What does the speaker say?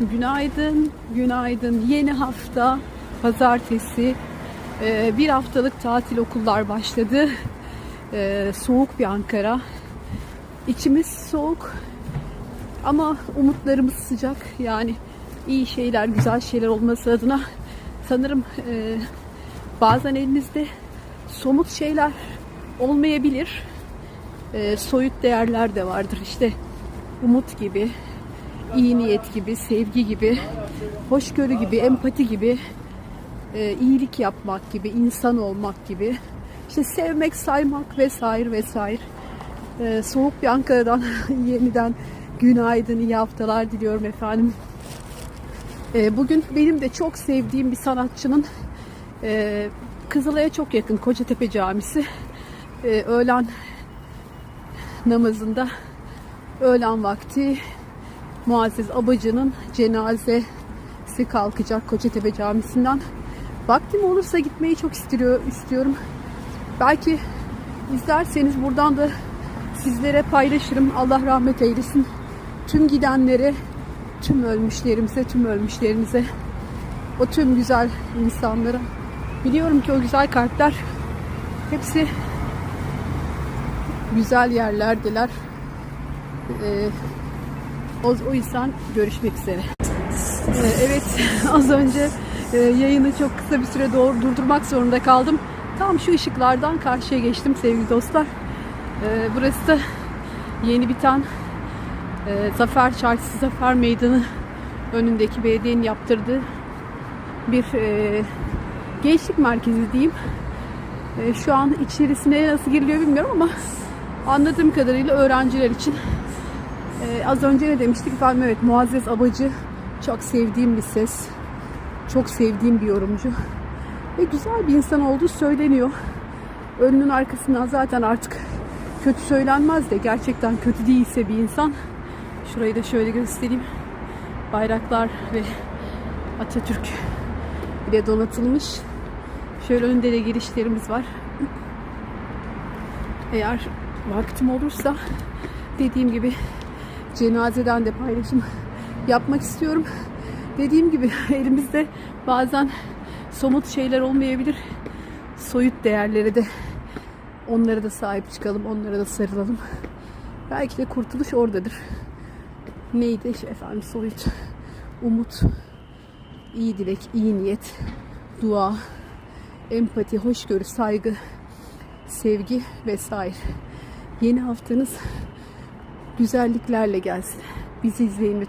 Günaydın, günaydın. Yeni hafta, pazartesi. Ee, bir haftalık tatil okullar başladı. Ee, soğuk bir Ankara. İçimiz soğuk ama umutlarımız sıcak. Yani iyi şeyler, güzel şeyler olması adına sanırım e, bazen elinizde somut şeyler olmayabilir. E, soyut değerler de vardır. İşte umut gibi, iyi niyet gibi, sevgi gibi, hoşgörü gibi, empati gibi, e, iyilik yapmak gibi, insan olmak gibi, işte sevmek, saymak vesaire vesaire. E, soğuk bir Ankara'dan yeniden günaydın, iyi haftalar diliyorum efendim. E, bugün benim de çok sevdiğim bir sanatçının e, Kızılay'a çok yakın Kocatepe Camisi. E, öğlen namazında öğlen vakti Muazzez Abacı'nın cenazesi kalkacak Kocatepe Camisi'nden. Vaktim olursa gitmeyi çok istiyor, istiyorum. Belki izlerseniz buradan da sizlere paylaşırım. Allah rahmet eylesin. Tüm gidenlere, tüm ölmüşlerimize, tüm ölmüşlerinize, o tüm güzel insanlara. Biliyorum ki o güzel kalpler hepsi güzel yerlerdiler. Ee, o, o yüzden görüşmek üzere. Ee, evet az önce e, yayını çok kısa bir süre doğru durdurmak zorunda kaldım. Tam şu ışıklardan karşıya geçtim sevgili dostlar. Ee, burası da yeni biten e, Zafer Çarşısı Zafer Meydanı önündeki belediyenin yaptırdığı bir e, gençlik merkezi diyeyim. Şu an içerisine nasıl giriliyor bilmiyorum ama anladığım kadarıyla öğrenciler için. E, az önce ne demiştik efendim evet Muazzez Abacı çok sevdiğim bir ses. Çok sevdiğim bir yorumcu. Ve güzel bir insan olduğu söyleniyor. Önünün arkasından zaten artık kötü söylenmez de gerçekten kötü değilse bir insan. Şurayı da şöyle göstereyim. Bayraklar ve Atatürk ile donatılmış. Şöyle önde de girişlerimiz var. Eğer vaktim olursa dediğim gibi cenazeden de paylaşım yapmak istiyorum. Dediğim gibi elimizde bazen somut şeyler olmayabilir. Soyut değerlere de onlara da sahip çıkalım, onlara da sarılalım. Belki de kurtuluş oradadır. Neydi işte efendim soyut, umut, iyi dilek, iyi niyet, dua, empati, hoşgörü, saygı, sevgi vesaire. Yeni haftanız güzelliklerle gelsin. Bizi izleyin lütfen.